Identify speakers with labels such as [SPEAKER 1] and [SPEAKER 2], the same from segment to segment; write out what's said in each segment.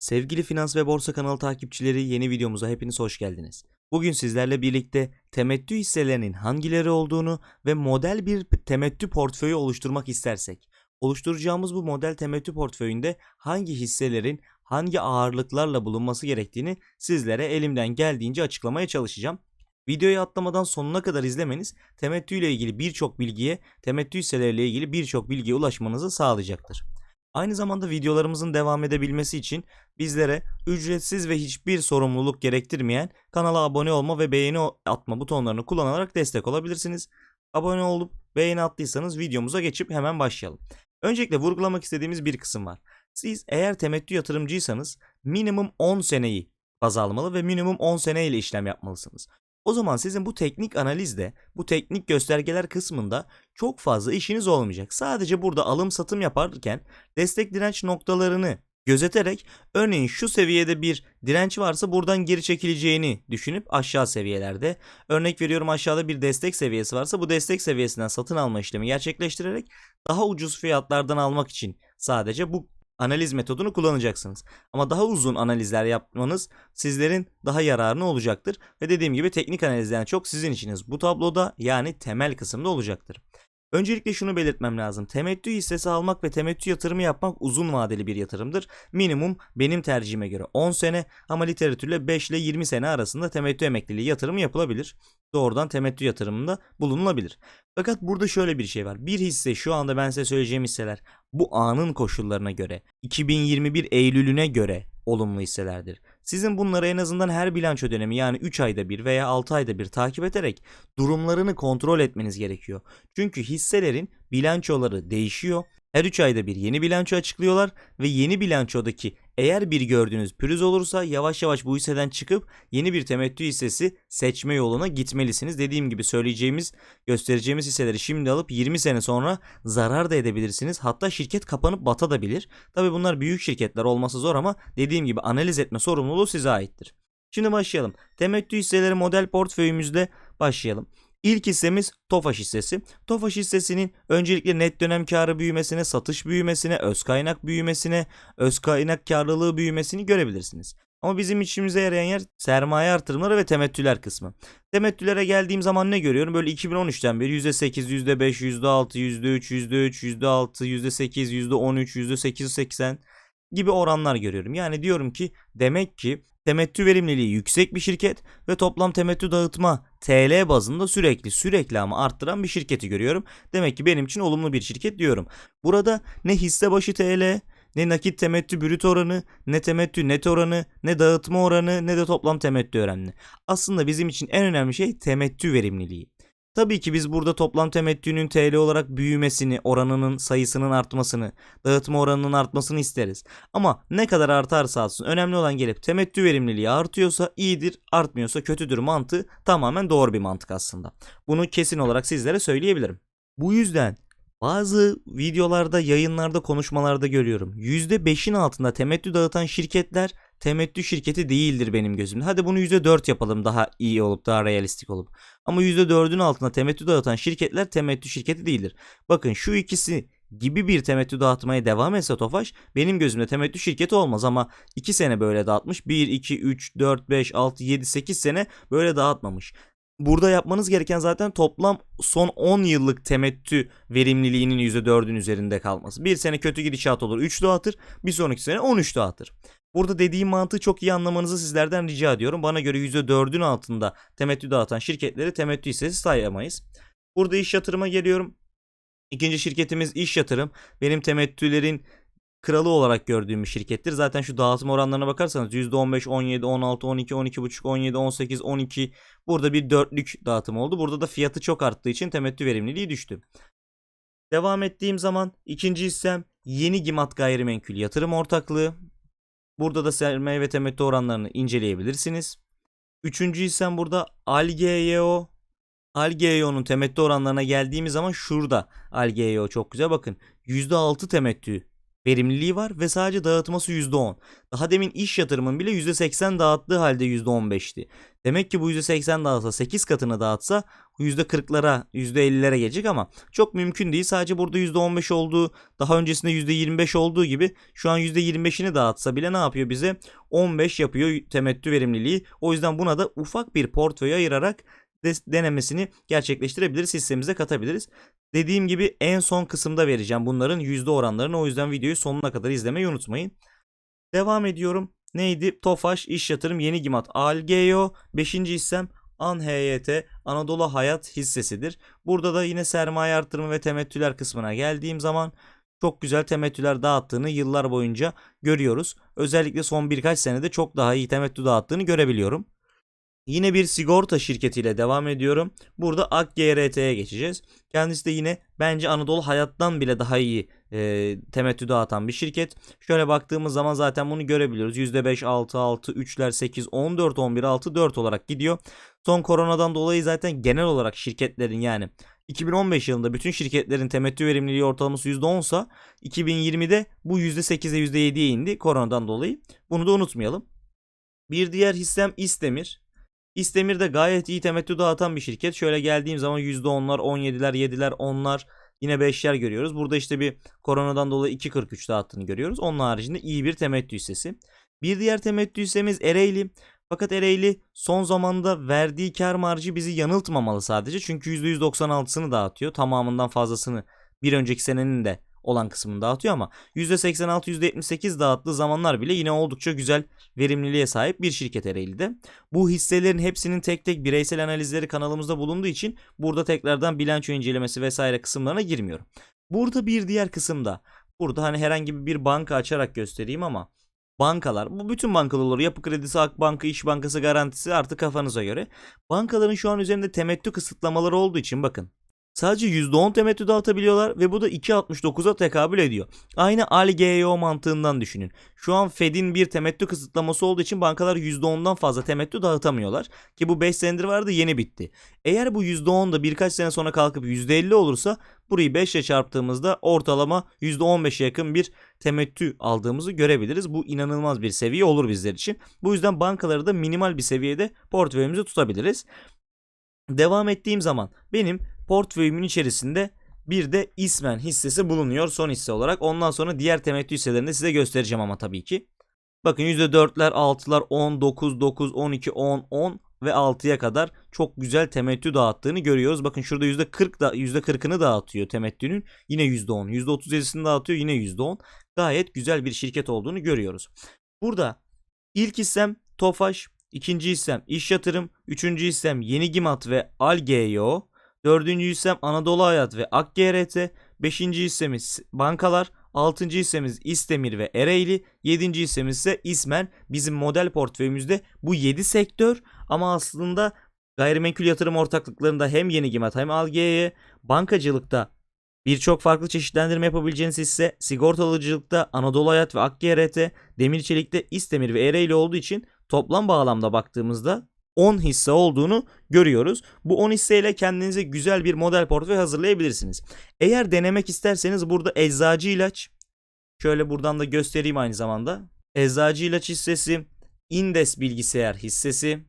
[SPEAKER 1] Sevgili Finans ve Borsa kanalı takipçileri yeni videomuza hepiniz hoş geldiniz. Bugün sizlerle birlikte temettü hisselerinin hangileri olduğunu ve model bir temettü portföyü oluşturmak istersek, oluşturacağımız bu model temettü portföyünde hangi hisselerin hangi ağırlıklarla bulunması gerektiğini sizlere elimden geldiğince açıklamaya çalışacağım. Videoyu atlamadan sonuna kadar izlemeniz temettü ile ilgili birçok bilgiye, temettü hisseleriyle ilgili birçok bilgiye ulaşmanızı sağlayacaktır. Aynı zamanda videolarımızın devam edebilmesi için bizlere ücretsiz ve hiçbir sorumluluk gerektirmeyen kanala abone olma ve beğeni atma butonlarını kullanarak destek olabilirsiniz. Abone olup beğeni attıysanız videomuza geçip hemen başlayalım. Öncelikle vurgulamak istediğimiz bir kısım var. Siz eğer temettü yatırımcıysanız minimum 10 seneyi baz almalı ve minimum 10 sene ile işlem yapmalısınız. O zaman sizin bu teknik analizde, bu teknik göstergeler kısmında çok fazla işiniz olmayacak. Sadece burada alım satım yaparken destek direnç noktalarını gözeterek örneğin şu seviyede bir direnç varsa buradan geri çekileceğini düşünüp aşağı seviyelerde örnek veriyorum aşağıda bir destek seviyesi varsa bu destek seviyesinden satın alma işlemi gerçekleştirerek daha ucuz fiyatlardan almak için sadece bu analiz metodunu kullanacaksınız. Ama daha uzun analizler yapmanız sizlerin daha yararına olacaktır. Ve dediğim gibi teknik analizden çok sizin işiniz bu tabloda yani temel kısımda olacaktır. Öncelikle şunu belirtmem lazım. Temettü hissesi almak ve temettü yatırımı yapmak uzun vadeli bir yatırımdır. Minimum benim tercihime göre 10 sene ama literatürle 5 ile 20 sene arasında temettü emekliliği yatırımı yapılabilir. Doğrudan temettü yatırımında bulunulabilir. Fakat burada şöyle bir şey var. Bir hisse şu anda ben size söyleyeceğim hisseler bu anın koşullarına göre 2021 Eylül'üne göre olumlu hisselerdir. Sizin bunları en azından her bilanço dönemi yani 3 ayda bir veya 6 ayda bir takip ederek durumlarını kontrol etmeniz gerekiyor. Çünkü hisselerin bilançoları değişiyor. Her 3 ayda bir yeni bilanço açıklıyorlar ve yeni bilançodaki eğer bir gördüğünüz pürüz olursa yavaş yavaş bu hisseden çıkıp yeni bir temettü hissesi seçme yoluna gitmelisiniz. Dediğim gibi söyleyeceğimiz, göstereceğimiz hisseleri şimdi alıp 20 sene sonra zarar da edebilirsiniz. Hatta şirket kapanıp batabilir. Tabi bunlar büyük şirketler olması zor ama dediğim gibi analiz etme sorumluluğu size aittir. Şimdi başlayalım. Temettü hisseleri model portföyümüzde başlayalım. İlk hissemiz Tofaş hissesi. Tofaş hissesinin öncelikle net dönem karı büyümesine, satış büyümesine, öz kaynak büyümesine, öz kaynak karlılığı büyümesini görebilirsiniz. Ama bizim işimize yarayan yer sermaye artırımları ve temettüler kısmı. Temettülere geldiğim zaman ne görüyorum? Böyle 2013'ten beri %8, %5, %6, %3, %3, %6, %8, %13, %880 gibi oranlar görüyorum. Yani diyorum ki demek ki temettü verimliliği yüksek bir şirket ve toplam temettü dağıtma TL bazında sürekli sürekli ama arttıran bir şirketi görüyorum. Demek ki benim için olumlu bir şirket diyorum. Burada ne hisse başı TL ne nakit temettü brüt oranı, ne temettü net oranı, ne dağıtma oranı, ne de toplam temettü oranı. Aslında bizim için en önemli şey temettü verimliliği. Tabii ki biz burada toplam temettünün TL olarak büyümesini, oranının sayısının artmasını, dağıtma oranının artmasını isteriz. Ama ne kadar artarsa artsın önemli olan gelip temettü verimliliği artıyorsa iyidir, artmıyorsa kötüdür mantığı tamamen doğru bir mantık aslında. Bunu kesin olarak sizlere söyleyebilirim. Bu yüzden bazı videolarda, yayınlarda, konuşmalarda görüyorum. %5'in altında temettü dağıtan şirketler temettü şirketi değildir benim gözümde. Hadi bunu %4 yapalım daha iyi olup daha realistik olup. Ama %4'ün altında temettü dağıtan şirketler temettü şirketi değildir. Bakın şu ikisi gibi bir temettü dağıtmaya devam etse Tofaş benim gözümde temettü şirketi olmaz ama 2 sene böyle dağıtmış. 1, 2, 3, 4, 5, 6, 7, 8 sene böyle dağıtmamış. Burada yapmanız gereken zaten toplam son 10 yıllık temettü verimliliğinin %4'ün üzerinde kalması. Bir sene kötü gidişat olur 3 dağıtır. Bir sonraki sene 13 dağıtır. Burada dediğim mantığı çok iyi anlamanızı sizlerden rica ediyorum. Bana göre %4'ün altında temettü dağıtan şirketleri temettü hissesi sayamayız. Burada iş yatırıma geliyorum. İkinci şirketimiz iş yatırım. Benim temettülerin kralı olarak gördüğüm bir şirkettir. Zaten şu dağıtım oranlarına bakarsanız %15, 17, 16, 12, 12,5, 17, 18, 12 burada bir dörtlük dağıtım oldu. Burada da fiyatı çok arttığı için temettü verimliliği düştü. Devam ettiğim zaman ikinci hissem Yeni Gimat Gayrimenkul Yatırım Ortaklığı. Burada da sermaye ve temettü oranlarını inceleyebilirsiniz. Üçüncü hissem burada Algeo. Algeo'nun temettü oranlarına geldiğimiz zaman şurada Algeo çok güzel bakın. %6 temettü verimliliği var ve sadece dağıtması %10. Daha demin iş yatırımın bile %80 dağıttığı halde %15'ti. Demek ki bu %80 dağıtsa 8 katını dağıtsa %40'lara %50'lere gelecek ama çok mümkün değil. Sadece burada %15 olduğu daha öncesinde %25 olduğu gibi şu an %25'ini dağıtsa bile ne yapıyor bize? 15 yapıyor temettü verimliliği. O yüzden buna da ufak bir portföy ayırarak denemesini gerçekleştirebiliriz. Hissemize katabiliriz. Dediğim gibi en son kısımda vereceğim bunların yüzde oranlarını. O yüzden videoyu sonuna kadar izlemeyi unutmayın. Devam ediyorum. Neydi? Tofaş, İş Yatırım, Yeni Gimat, ALGEO. Beşinci hissem ANHYT, Anadolu Hayat hissesidir. Burada da yine sermaye artırımı ve temettüler kısmına geldiğim zaman çok güzel temettüler dağıttığını yıllar boyunca görüyoruz. Özellikle son birkaç senede çok daha iyi temettü dağıttığını görebiliyorum. Yine bir sigorta şirketiyle devam ediyorum. Burada AkGRT'ye geçeceğiz. Kendisi de yine bence Anadolu Hayat'tan bile daha iyi e, temettü dağıtan bir şirket. Şöyle baktığımız zaman zaten bunu görebiliyoruz. %5, 6, 6, 3'ler 8, 14, 11, 6, 4 olarak gidiyor. Son koronadan dolayı zaten genel olarak şirketlerin yani 2015 yılında bütün şirketlerin temettü verimliliği ortalaması %10 sa 2020'de bu %8'e %7'ye indi koronadan dolayı. Bunu da unutmayalım. Bir diğer hissem İstemir. İstemir de gayet iyi temettü dağıtan bir şirket. Şöyle geldiğim zaman %10'lar, 17'ler, 7'ler, 10'lar yine 5'ler görüyoruz. Burada işte bir koronadan dolayı 2.43 dağıttığını görüyoruz. Onun haricinde iyi bir temettü hissesi. Bir diğer temettü hissemiz Ereğli. Fakat Ereğli son zamanda verdiği kar marjı bizi yanıltmamalı sadece. Çünkü %196'sını dağıtıyor. Tamamından fazlasını bir önceki senenin de olan kısmını dağıtıyor ama %86 %78 dağıttığı zamanlar bile yine oldukça güzel verimliliğe sahip bir şirket Ereğli'de. Bu hisselerin hepsinin tek tek bireysel analizleri kanalımızda bulunduğu için burada tekrardan bilanço incelemesi vesaire kısımlarına girmiyorum. Burada bir diğer kısımda burada hani herhangi bir banka açarak göstereyim ama bankalar bu bütün bankalar olur. Yapı Kredisi, Akbanka, İş Bankası garantisi artık kafanıza göre. Bankaların şu an üzerinde temettü kısıtlamaları olduğu için bakın Sadece %10 temettü dağıtabiliyorlar ve bu da 2.69'a tekabül ediyor. Aynı ALGEO mantığından düşünün. Şu an Fed'in bir temettü kısıtlaması olduğu için bankalar %10'dan fazla temettü dağıtamıyorlar. Ki bu 5 senedir vardı yeni bitti. Eğer bu %10 da birkaç sene sonra kalkıp %50 olursa burayı 5 ile çarptığımızda ortalama %15'e yakın bir temettü aldığımızı görebiliriz. Bu inanılmaz bir seviye olur bizler için. Bu yüzden bankaları da minimal bir seviyede portföyümüzü tutabiliriz. Devam ettiğim zaman benim portföyümün içerisinde bir de ismen hissesi bulunuyor son hisse olarak. Ondan sonra diğer temettü hisselerini de size göstereceğim ama tabii ki. Bakın %4'ler, 6'lar, 10, 9, 9, 12, 10, 10 ve 6'ya kadar çok güzel temettü dağıttığını görüyoruz. Bakın şurada %40 da %40'ını dağıtıyor temettünün. Yine %10. %37'sini dağıtıyor yine %10. Gayet güzel bir şirket olduğunu görüyoruz. Burada ilk hissem Tofaş, ikinci hissem İş Yatırım, üçüncü hissem Yeni Gimat ve Algeo, Dördüncü hissem Anadolu Hayat ve AkGRT. Beşinci hissemiz bankalar. Altıncı hissemiz İstemir ve Ereğli. Yedinci hissemiz ise İsmen. Bizim model portföyümüzde bu yedi sektör ama aslında gayrimenkul yatırım ortaklıklarında hem Yeni Gimat hem Alge'ye bankacılıkta Birçok farklı çeşitlendirme yapabileceğiniz hisse sigortalıcılıkta Anadolu Hayat ve AkGRT, Demir Çelik'te İstemir ve Ereğli olduğu için toplam bağlamda baktığımızda 10 hisse olduğunu görüyoruz. Bu 10 hisseyle kendinize güzel bir model portföy hazırlayabilirsiniz. Eğer denemek isterseniz burada eczacı ilaç şöyle buradan da göstereyim aynı zamanda. Eczacı ilaç hissesi, Indes bilgisayar hissesi,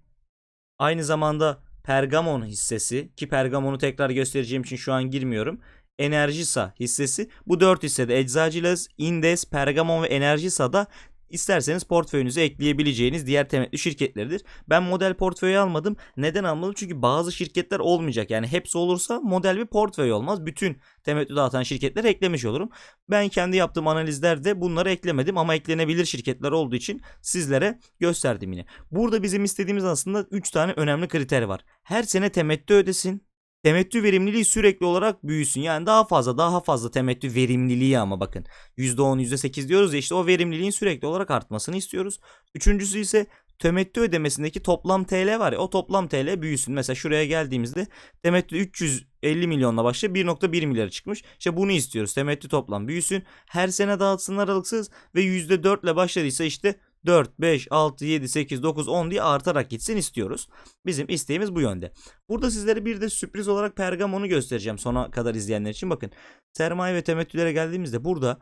[SPEAKER 1] aynı zamanda Pergamon hissesi ki Pergamon'u tekrar göstereceğim için şu an girmiyorum. Enerjisa hissesi. Bu 4 hissede Eczacılar, Indes, Pergamon ve Enerjisa'da İsterseniz portföyünüze ekleyebileceğiniz diğer temettü şirketleridir. Ben model portföyü almadım. Neden almadım? Çünkü bazı şirketler olmayacak. Yani hepsi olursa model bir portföy olmaz. Bütün temettü dağıtan şirketler eklemiş olurum. Ben kendi yaptığım analizlerde bunları eklemedim ama eklenebilir şirketler olduğu için sizlere gösterdim yine. Burada bizim istediğimiz aslında 3 tane önemli kriter var. Her sene temettü ödesin temettü verimliliği sürekli olarak büyüsün. Yani daha fazla daha fazla temettü verimliliği ama bakın %10 %8 diyoruz ya işte o verimliliğin sürekli olarak artmasını istiyoruz. Üçüncüsü ise temettü ödemesindeki toplam TL var ya o toplam TL büyüsün. Mesela şuraya geldiğimizde temettü 350 milyonla başlayıp 1.1 milyara çıkmış. İşte bunu istiyoruz. Temettü toplam büyüsün. Her sene dağıtsınlar aralıksız ve %4 ile başladıysa işte 4, 5, 6, 7, 8, 9, 10 diye artarak gitsin istiyoruz. Bizim isteğimiz bu yönde. Burada sizlere bir de sürpriz olarak Pergamon'u göstereceğim sona kadar izleyenler için. Bakın sermaye ve temettülere geldiğimizde burada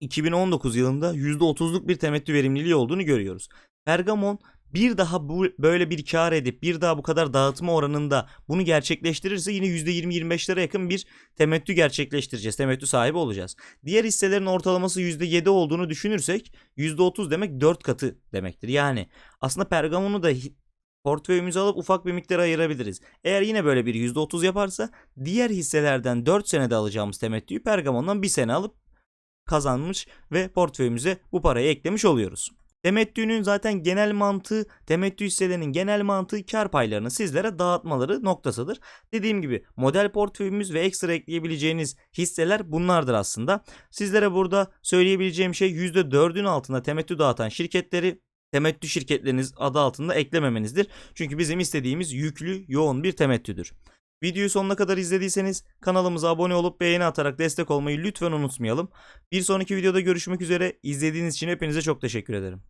[SPEAKER 1] 2019 yılında %30'luk bir temettü verimliliği olduğunu görüyoruz. Pergamon bir daha bu böyle bir kar edip bir daha bu kadar dağıtma oranında bunu gerçekleştirirse yine %20-25'lere yakın bir temettü gerçekleştireceğiz. Temettü sahibi olacağız. Diğer hisselerin ortalaması %7 olduğunu düşünürsek %30 demek 4 katı demektir. Yani aslında Pergamon'u da portföyümüze alıp ufak bir miktar ayırabiliriz. Eğer yine böyle bir %30 yaparsa diğer hisselerden 4 senede alacağımız temettüyü Pergamon'dan 1 sene alıp kazanmış ve portföyümüze bu parayı eklemiş oluyoruz. Temettünün zaten genel mantığı, temettü hisselerinin genel mantığı kar paylarını sizlere dağıtmaları noktasıdır. Dediğim gibi model portföyümüz ve ekstra ekleyebileceğiniz hisseler bunlardır aslında. Sizlere burada söyleyebileceğim şey %4'ün altında temettü dağıtan şirketleri temettü şirketleriniz adı altında eklememenizdir. Çünkü bizim istediğimiz yüklü, yoğun bir temettüdür. Videoyu sonuna kadar izlediyseniz kanalımıza abone olup beğeni atarak destek olmayı lütfen unutmayalım. Bir sonraki videoda görüşmek üzere. İzlediğiniz için hepinize çok teşekkür ederim.